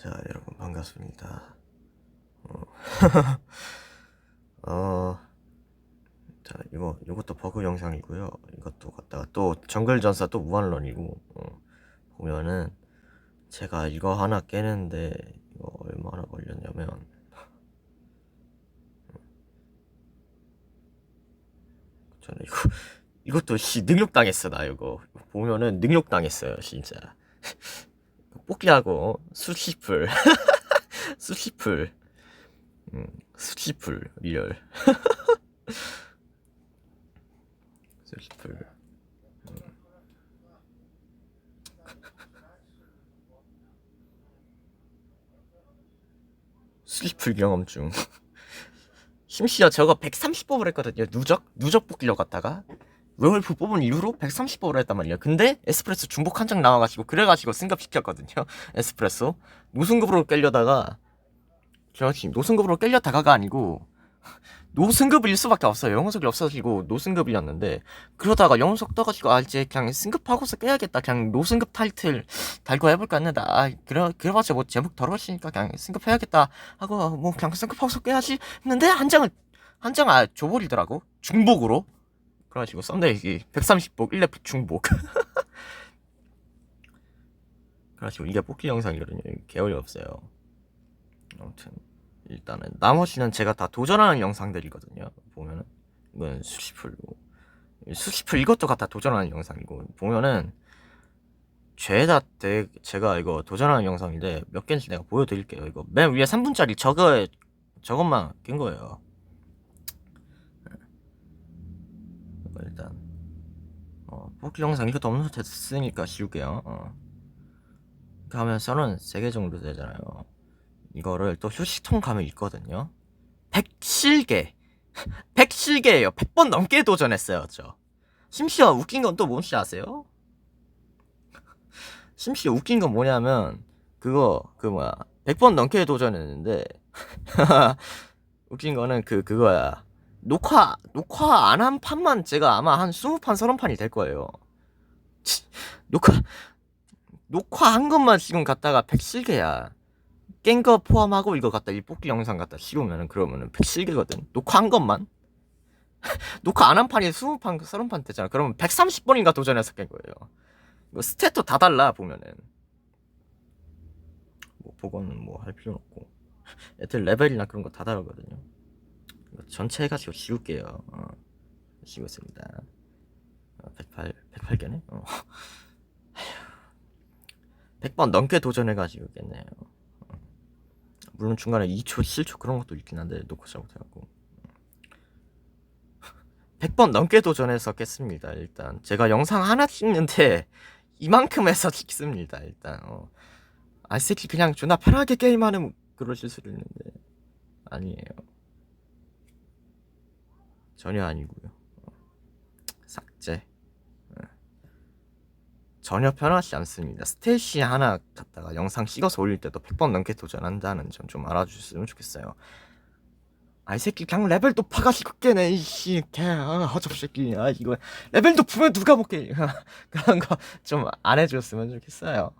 자, 여러분 반갑습니다. 어, 어, 자, 이거 이것도 버그 영상이고요. 이것도 갖다가 또 정글 전사 또 무한런이고 어, 보면은 제가 이거 하나 깨는데 이거 얼마나 걸렸냐면 저는 이거 이것도 씨 능력 당했어 나 이거 보면은 능력 당했어요 진짜 뽑기하고 수시풀. 수시풀. 음, 수시풀 리얼. 수시풀. 음. 수시풀 경험중. 심지어 저거 130법을 했거든요. 누적? 누적 뽑기려 갔다가 웨월프 뽑은 이후로 130법을 했단 말이에요. 근데 에스프레소 중복 한 장 나와가지고 그래가지고 승급시켰거든요. 에스프레소. 노승급으로 깰려다가 제가 지금 노승급으로 깰려다가가 아니고 노승급일 수밖에 없어요. 영혼석이 없어지고 노승급이었는데 그러다가 영혼석 떠가지고 아 이제 그냥 승급하고서 깨야겠다. 그냥 노승급 타이틀 달고 해볼까 했는데 아 그래 그래봤자 뭐 제목 더러워지니까 그냥 승급해야겠다 하고 뭐 그냥 승급하고서 깨야지 했는데 한 장을 한 장 아 줘버리더라고. 중복으로 그래가지고 썬데이 130복 1렙 중복. 그래가지고 이게 뽑기 영상이거든요. 개월이 없어요. 아무튼 일단은 나머지는 제가 다 도전하는 영상들이거든요 보면은. 이건 수시풀고 수시풀 이것도 갖다 도전하는 영상이고 보면은 죄다 대, 제가 이거 도전하는 영상인데 몇 개인지 내가 보여드릴게요. 이거 맨 위에 3분짜리 저거 저것만 낀 거예요 이거 일단. 어, 뽑기 영상 이것도 없는 됐으니까 씌울게요. 어. 이렇게 하면서는 3개 정도 되잖아요. 이거를 또 휴식통 가면 있거든요. 100실개. 100실개예요. 100번 넘게 도전했어요 저. 심지어 웃긴 건 또 뭔지 아세요? 심지어 웃긴 건 뭐냐면 그거 그 뭐야. 100번 넘게 도전했는데 웃긴 거는 그 그거야 녹화 녹화 안 한 판만 제가 아마 한 20판 30판이 될 거예요. 녹화 녹화한 것만 지금 갖다가 100실개야. 깬 거 포함하고 이거 갖다 이 뽑기 영상 갖다 씌우면은 그러면은 107개거든. 녹화한 것만? 녹화 안 한 판이 20판 30판 되잖아. 그러면 130번인가 도전해서 깬 거예요. 이거 스탯도 다 달라 보면은. 뭐 보고는 뭐 할 필요는 없고. 애들 레벨이나 그런 거 다 다르거든요 전체 해가지고 씌울게요. 어. 어, 108, 108개네? 어. 100번 넘게 도전해가지고 깼네요. 물론 중간에 2초, 7초 그런 것도 있긴 한데 놓고 잘못해갖고. 100번 넘게 도전해서 깼습니다 일단. 제가 영상 하나 찍는데 이만큼 해서 찍습니다 일단. 어. 아 새끼 그냥 존나 편하게 게임하는 그러실 수도 있는데. 아니에요 전혀 아니고요 어. 삭제 어. 전혀 편하지 않습니다. 스테이시 하나 갖다가 영상 찍어서 올릴 때도 100번 넘게 도전한다는 점 좀 알아주셨으면 좋겠어요. 아, 이 새끼 그냥 레벨 높아가지고 깨네, 이씨. 개, 아, 새끼. 아, 이거. 레벨 높으면 누가 먹게. 그런 거 좀 안 해줬으면 좋겠어요.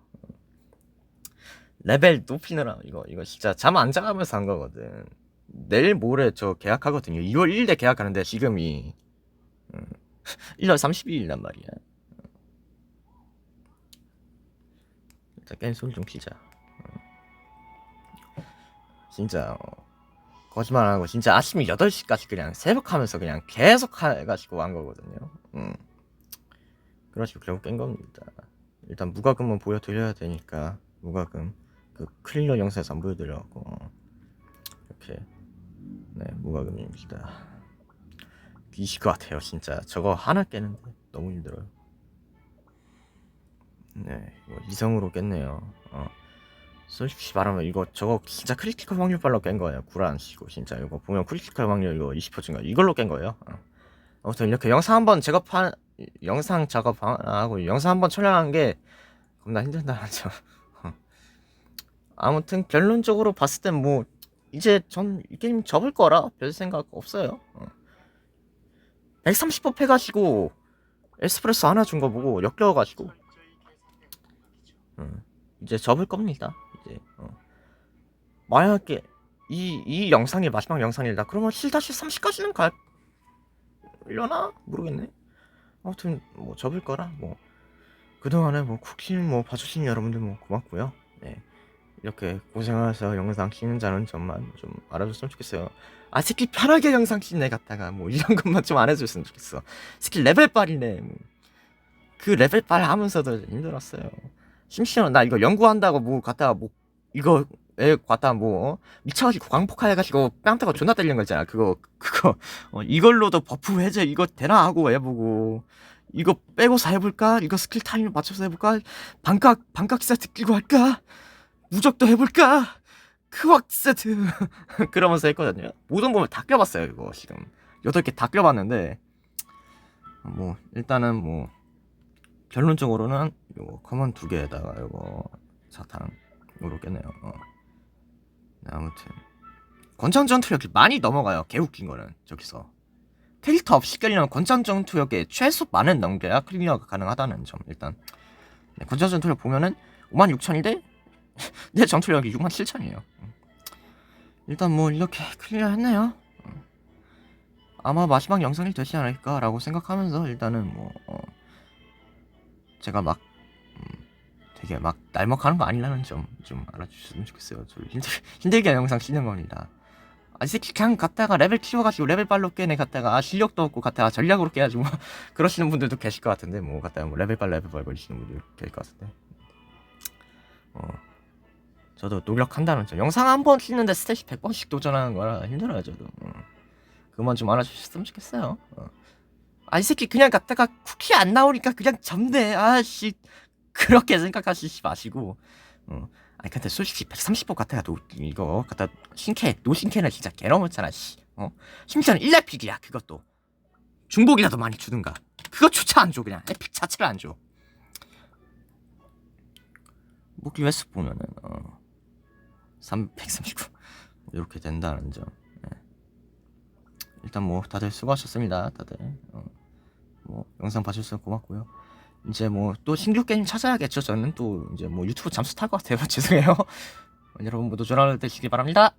레벨 높이느라, 이거, 이거 진짜 잠 안 자가면서 한 거거든. 내일 모레 저 계약하거든요. 2월 1일에 계약하는데 지금이. 음, 1월 32일란 말이야. 일단 게임 소리 좀 키자. 어. 진짜 어, 거짓말 안 하고 진짜 아침 8시까지 그냥 새벽 하면서 그냥 계속 해가지고 한 거거든요. 음. 그래가지고 결국 깬 겁니다. 일단 무과금은 보여드려야 되니까 무과금 그 클리어 영상에서 안 보여드려갖고 어. 이렇게 네 무과금입니다. 미실 것 같아요 진짜 저거 하나 깨는데 너무 힘들어요. 네, 이거 이성으로 깼네요. 어. 솔직히 말하면 이거 저거 진짜 크리티컬 확률빨로 깬 거예요. 구라 안 치고 진짜 이거 보면 크리티컬 확률 이거 20% 증가 이걸로 깬 거예요. 어. 아무튼 이렇게 영상 한번 작업한 영상 작업하고 영상 한번 촬영한 게 겁나 힘들다는 점. 어. 아무튼 결론적으로 봤을 땐뭐 이제 전 이 게임 접을 거라 별 생각 없어요. 어. 130법 해가지고 에스프레소 하나 준 거 보고 역겨워가지고 어, 이제 접을 겁니다. 이제 어. 만약에 이, 이 영상이 마지막 영상이다 그러면 7-30까지는 갈려나? 모르겠네 아무튼 뭐 접을 거라 뭐 그동안에 뭐 쿠킹 뭐 봐주신 여러분들 뭐 고맙고요 네 이렇게 고생하셔서 영상 찍는다는 점만 좀 알아줬으면 좋겠어요. 아 스킬 편하게 영상 찍네 갔다가. 뭐 이런 것만 좀 안 해줬으면 좋겠어. 스킬 레벨 빨이네 뭐. 그 레벨 빨 하면서도 힘들었어요. 심지어 나 이거 연구한다고 뭐 갔다가 뭐 이거 애 갔다가 뭐 어? 미쳐가지고 광폭해가지고 뺨따가 존나 때리는 거 있잖아. 그거 그거. 어, 이걸로도 버프 해제 이거 되나? 하고 해보고. 이거 빼고서 해볼까? 이거 스킬 타임 맞춰서 해볼까? 반각 반각 세트 끼고 할까 무적도 해볼까? 크왁 세트. 그러면서 했거든요. 모든 부분 다 껴봤어요 이거 지금. 여덟 개 다 껴봤는데 뭐 일단은 뭐 결론적으로는 요거 커먼 두 개에다가 요거 사탕으로 깼네요. 어. 네, 아무튼. 권장 전투력이 많이 넘어가요. 개웃긴 거는 저기서. 필터 없이 끌리는 권장 전투력에 최소 만은 넘겨야 클리어가 가능하다는 점 일단. 네, 권장 전투력 보면은 56,000인데 내 전투력이 67,000이에요 일단 뭐 이렇게 클리어 했네요 어. 아마 마지막 영상이 되지 않을까라고 생각하면서 일단은 뭐 어, 제가 막 음, 되게 막 날먹하는 거 아니라는 점 좀 알아주셨으면 좋겠어요. 저 힘들, 힘들게 영상 찍는 겁니다. 아, 이 새끼 그냥 갔다가 레벨 키워가지고 레벨 발로 깨네 갔다가 아, 실력도 없고 갔다가 전략으로 깨야지 뭐 그러시는 분들도 계실 것 같은데 뭐 갔다가 뭐 레벨 발 레벨 발 걸리시는 분들 계실 것 같은데 어 저도 노력한다는 점 영상 한 번 찍는데 스탯이 100번씩 도전하는 거라 힘들어요 저도. 어. 그만 좀 알아주셨으면 좋겠어요. 어. 아이 새끼 그냥 갔다가 쿠키 안 나오니까 그냥 접네. 아씨. 그렇게 생각하시지 마시고. 어. 아니 근데 솔직히 130법 같아가 노 이거 갖다 신캐 노신캐는 진짜 개너무잖아 씨. 어? 심지어는 1렙픽이야 그것도. 중복이라도 많이 주든가. 그것조차 안 줘 그냥. 에픽 자체를 안 줘. 무기 횟수 보면은 어 339 이렇게 된다는 점. 예. 일단 뭐 다들 수고하셨습니다 다들. 어. 뭐 영상 봐주셔서 고맙고요. 이제 뭐 또 신규 게임 찾아야겠죠 저는. 또 이제 뭐 유튜브 잠수 탈 것 같아요. 죄송해요. 여러분 모두 전화를 되시기 바랍니다